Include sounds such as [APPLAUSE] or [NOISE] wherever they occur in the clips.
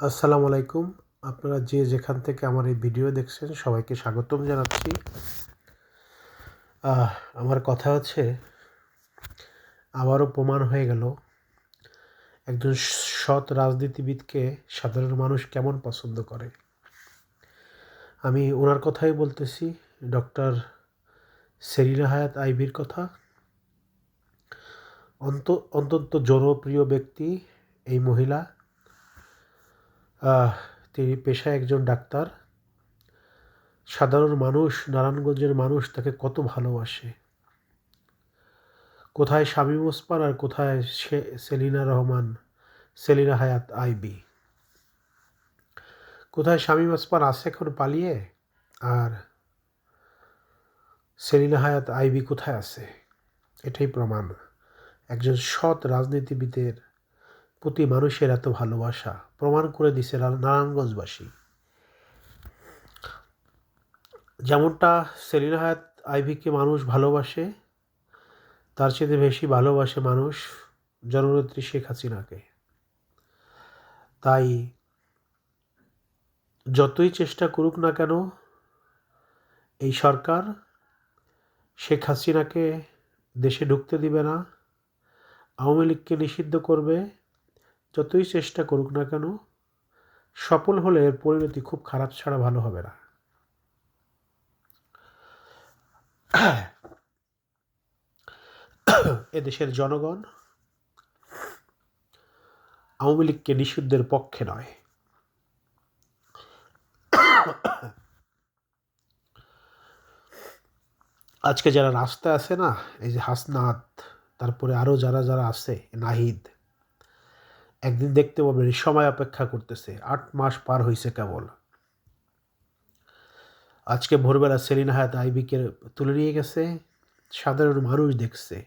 আসসালামু আলাইকুম। আপনারা যে যেখান থেকে আমার এই ভিডিও দেখছেন, সবাইকে স্বাগতম জানাচ্ছি। আমার কথা হচ্ছে, আবারও প্রমাণ হয়ে গেল, একজন সৎ রাজনীতিবিদকে সাধারণ মানুষ কেমন পছন্দ করে? আমি ওনার কথাই বলতেছি, ডক্টর সেরিনা হায়াত আইবির কথা। অন্ত, অত্যন্ত জনপ্রিয় ব্যক্তি এই মহিলা। তিনি পেশায় একজন ডাক্তার। সাধারণ মানুষ, নারায়ণগঞ্জের মানুষ তাকে কত ভালোবাসে। কোথায় শামীম ওসমান আর কোথায় সেলিনা রহমান, সেলিনা হায়াত আইবি। কোথায় শামীম ওসমান আছে এখন পালিয়ে? আর সেলিনা হায়াত আইবি কোথায় আছে? এটাই প্রমাণ। একজন সৎ রাজনীতিবিদের প্রতি মানুষের এত ভালোবাসা প্রমাণ করে দিছে নারায়ণগঞ্জবাসী। যেমনটা সেলিনা হায়াত আইভিকে মানুষ ভালোবাসে, তার চেয়ে বেশি ভালোবাসে মানুষ জননেত্রী শেখ হাসিনাকে। তাই যতই চেষ্টা করুক না কেন, এই সরকার শেখ হাসিনাকে দেশে ঢুকতে দিবে না, আওয়ামী লীগকে নিষিদ্ধ করবে যতই চেষ্টা করুক না কেন, সফল হলে এর পরিণতি খুব খারাপ ছাড়া ভালো হবে না। [CLEARS THROAT] এদেশের জনগণ আওয়ামী লীগকে নিষিদ্ধের পক্ষে নয়। আজকে যারা রাস্তায় আছে না, এই যে হাসনাত, তারপরে আরও যারা যারা আছে, নাহিদ একদিন দেখতে পাবেন সময় অপেক্ষা করতেছে। আট মাস পার হয়েছে কেবল। আজকে ভোরবেলা সেলিন হায়াত আইবিকে তুলে নিয়ে গেছে। সাধারণ মানুষ দেখছে।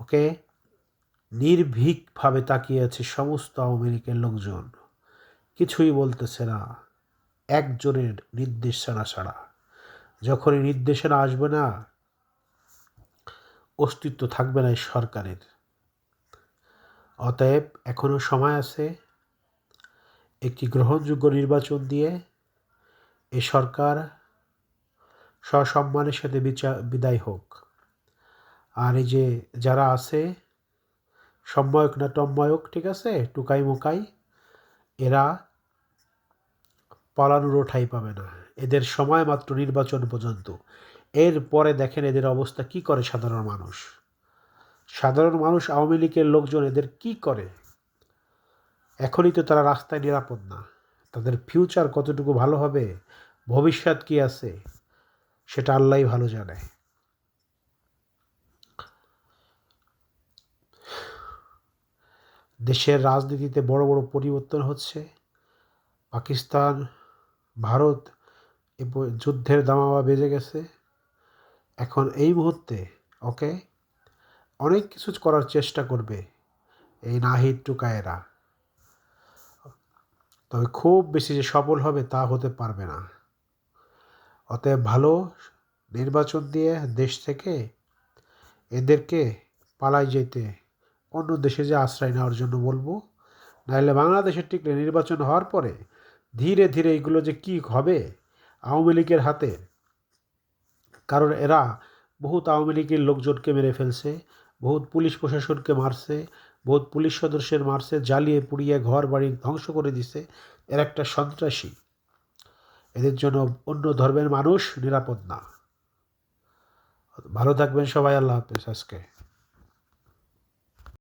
ওকে? নির্ভীকভাবে তাকিয়ে আছে সমস্ত আওয়ামী লীগের লোকজন। কিছুই বলতেছে না। একজনের নির্দেশনা ছাড়া। যখনই নির্দেশনা আসবে না, অস্তিত্ব থাকবে না এই সরকারের। অতএব এখনও সময় আছে একটি গ্রহণযোগ্য নির্বাচন দিয়ে এ সরকার সসম্মানের সাথে বিচার বিদায় হোক। আর এই যে যারা আছে, সম্ময়ক না টম্ময়ক ঠিক আছে? টুকাই মুকাই, এরা পালানোরও ঠাই পাবে না। এদের সময় মাত্র নির্বাচন পর্যন্ত। এর পরে দেখেন এদের অবস্থা কি করে সাধারণ মানুষ। সাধারণ মানুষ আওয়ামী লীগের লোকজন এদের কি করে? এখনই তো তারা রাস্তায় নিরাপদ না। তাদের ফিউচার কতটুকু ভালো হবে? ভবিষ্যৎ কি আছে? সেটা আল্লাহই ভালো জানে। দেশের রাজনীতিতে বড় বড় পরিবর্তন হচ্ছে। পাকিস্তান, ভারত যুদ্ধের দামাবা বেজে গেছে। এখন এই মুহূর্তে ওকে অনেক কিছু করার চেষ্টা করবে এই নাহিদ টুকায়েরা। তবে খুব বেশি যে সফল হবে তা হতে পারবে না। অতএব ভালো নির্বাচন দিয়ে দেশ থেকে এদেরকে পালাই যেতে, অন্য দেশে যে আশ্রয় নেওয়ার জন্য বলব, নাহলে বাংলাদেশে টিকলে নির্বাচন হওয়ার পরে ধীরে ধীরে এগুলো যে কি হবে আওয়ামী লীগের হাতে, কারণ এরা বহুত আওয়ামী লীগের লোকজনকে মেরে ফেলছে বহুত পুলিশ প্রশাসনকে মারছে, বহুত পুলিশ সদস্যের মারছে, জ্বালিয়ে পুড়িয়ে ঘর বাড়ি ধ্বংস করে দিছে। এর একটা সন্ত্রাসী। এদের জন্য অন্য ধর্মের মানুষ নিরাপদ না। ভালো থাকবেন সবাই, আল্লাহ হাফেজ। আজকে